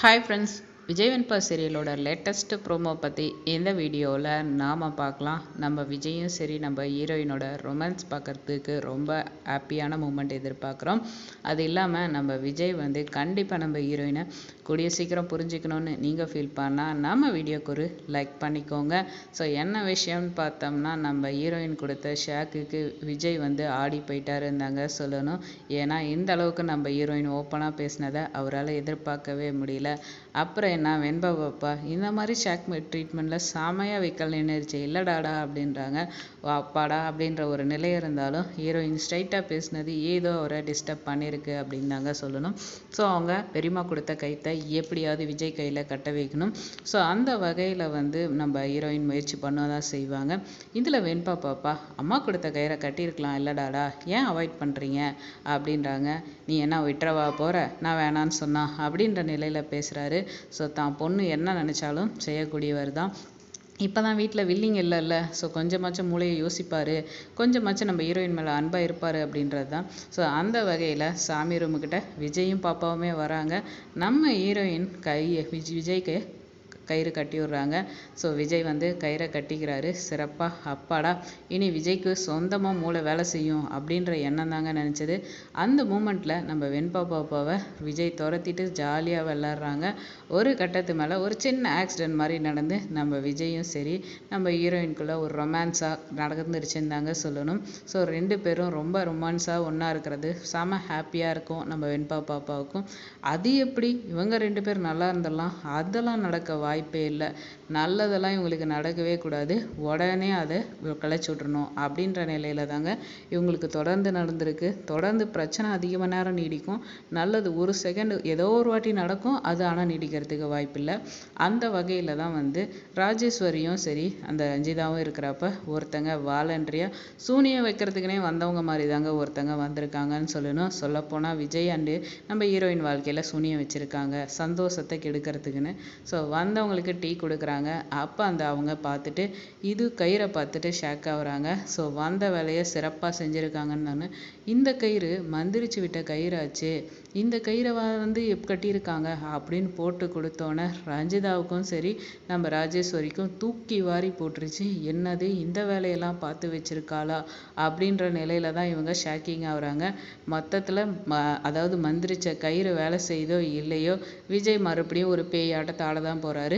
Hi friends, Vijay Venba சீரியலோட latest promo பற்றி இந்த வீடியோவில் நாம் பார்க்கலாம். நம்ம விஜயும் சரி நம்ம ஹீரோயினோட ரொமான்ஸ் பார்க்குறதுக்கு ரொம்ப ஹாப்பியான மூமெண்ட் எதிர்பார்க்குறோம். அது இல்லாமல் நம்ம விஜய் வந்து கண்டிப்பாக நம்ம ஹீரோயினை கூடிய சீக்கிரம் புரிஞ்சுக்கணும்னு நீங்கள் ஃபீல் பண்ணால் நம்ம வீடியோக்கு ஒரு லைக் பண்ணிக்கோங்க. ஸோ என்ன விஷயம்னு பார்த்தோம்னா நம்ம ஹீரோயின் கொடுத்த ஷேக்குக்கு விஜய் வந்து ஆடி போயிட்டாருந்தாங்க சொல்லணும். ஏன்னா இந்த அளவுக்கு நம்ம ஹீரோயின் ஓப்பனாக பேசினதை அவரால் எதிர்பார்க்கவே முடியல. அப்புறம் என்ன வெண்பா பாப்பா இந்த மாதிரி ஷாக் ட்ரீட்மெண்ட்டில் செமையாக வைக்கல் நின்றுச்சு இல்லைடாடா அப்படின்றாங்க. அப்பாடா அப்படின்ற ஒரு நிலை இருந்தாலும் ஹீரோயின் ஸ்ட்ரைட்டாக பேசினது ஏதோ அவரை டிஸ்டர்ப் பண்ணியிருக்கு அப்படின்னு தாங்க சொல்லணும். ஸோ அவங்க பெரியம்மா கொடுத்த கைத்தை எப்படியாவது விஜய் கையில் கட்ட வைக்கணும். ஸோ அந்த வகையில் வந்து நம்ம ஹீரோயின் முயற்சி பண்ண தான் செய்வாங்க. இதில் வெண்பா பாப்பா அம்மா கொடுத்த கயிறை கட்டியிருக்கலாம் இல்லைடாடா. ஏன் அவாய்ட் பண்ணுறீங்க அப்படின்றாங்க. நீ என்ன விட்டுறவா போகிற நான் வேணான்னு சொன்னா அப்படின்ற நிலையில் பேசுகிறாரு ஸோ தான். பொண்ணு என்ன நினச்சாலும் செய்யக்கூடியவர் தான். இப்போ தான் வீட்டில் வில்லிங் இல்லைல்ல. ஸோ கொஞ்சமாச்சும் மூளையை யோசிப்பார். கொஞ்சமாச்சும் நம்ம ஹீரோயின் மேலே அன்பாக இருப்பார் அப்படின்றது தான். ஸோ அந்த வகையில் சாமி ரூமுக்கிட்ட விஜயும் பாப்பாவுமே வராங்க. நம்ம ஹீரோயின் கையை விஜய் விஜய்க்கு கயிறு கட்டி விடுறாங்க ஸோ விஜய் வந்து கயிறை கட்டிக்கிறாரு. சிறப்பாக அப்பாடா இனி விஜய்க்கு சொந்தமாக மூளை வேலை செய்யும் அப்படின்ற எண்ணம் தாங்க நினச்சது. அந்த மூமெண்ட்டில் நம்ம வெண்பா பாப்பாவை விஜய் துரத்திட்டு ஜாலியாக விளாட்றாங்க ஒரு கட்டத்து மேலே ஒரு சின்ன ஆக்சிடென்ட் மாதிரி நடந்து நம்ம விஜயும் சரி நம்ம ஹீரோயின்குள்ளே ஒரு ரொமான்ஸாக நடந்துருச்சுன்னு தாங்க சொல்லணும். ஸோ ரெண்டு பேரும் ரொம்ப ரொமான்ஸாக ஒன்றா இருக்கிறது செம ஹாப்பியாக இருக்கும் நம்ம வெண்பா பாப்பாவுக்கும். அது எப்படி? இவங்க ரெண்டு பேர் நல்லா இருந்தலாம் அதெல்லாம் நடக்க வாய் வாய்ப்பே இல்லை. நல்லதெல்லாம் இவங்களுக்கு நடக்கவே கூடாது. உடனே அதை கலைச்சி விட்றணும் அப்படின்ற நிலையில தாங்க இவங்களுக்கு தொடர்ந்து நடந்திருக்கு. தொடர்ந்து பிரச்சனை அதிகமாக நேரம் நீடிக்கும். நல்லது ஒரு செகண்ட் ஏதோ ஒரு வாட்டி நடக்கும். அது ஆனால் நீடிக்கிறதுக்கு வாய்ப்பில்லை. அந்த வகையில் தான் வந்து ராஜேஸ்வரியும் சரி அந்த ரஞ்சிதாவும் இருக்கிறப்ப ஒருத்தங்க வாலண்டரியாக சூனியம் வைக்கிறதுக்குனே வந்தவங்க மாதிரி தாங்க ஒருத்தங்க வந்திருக்காங்கன்னு சொல்லணும். சொல்லப்போனால் விஜய் அண்டு நம்ம ஹீரோயின் வாழ்க்கையில் சூனியம் வச்சுருக்காங்க. சந்தோஷத்தை கெடுக்கிறதுக்குன்னு. ஸோ வந்தவங்க அவங்களுக்கு டீ கொடுக்குறாங்க. அப்போ அந்த அவங்க பார்த்துட்டு இது கயிறை பார்த்துட்டு ஷேக் ஆகுறாங்க. ஸோ வந்த வேலையை சிறப்பாக செஞ்சுருக்காங்கன்னு நான் இந்த கயிறு மந்திரிச்சு விட்ட கயிறாச்சு இந்த கயிறை வந்து எப் கட்டியிருக்காங்க அப்படின்னு போட்டு கொடுத்தோன்னே ரஞ்சிதாவுக்கும் சரி நம்ம ராஜேஸ்வரிக்கும் தூக்கி வாரி போட்டுருச்சு. என்னது இந்த வேலையெல்லாம் பார்த்து வச்சிருக்காளா அப்படின்ற நிலையில தான் இவங்க ஷாக்கிங் ஆகுறாங்க. மொத்தத்தில் ம அதாவது மந்திரிச்ச கயிறு வேலை செய்தோ இல்லையோ விஜய் மறுபடியும் ஒரு பேயாட்டத்தை தான் போகிறாரு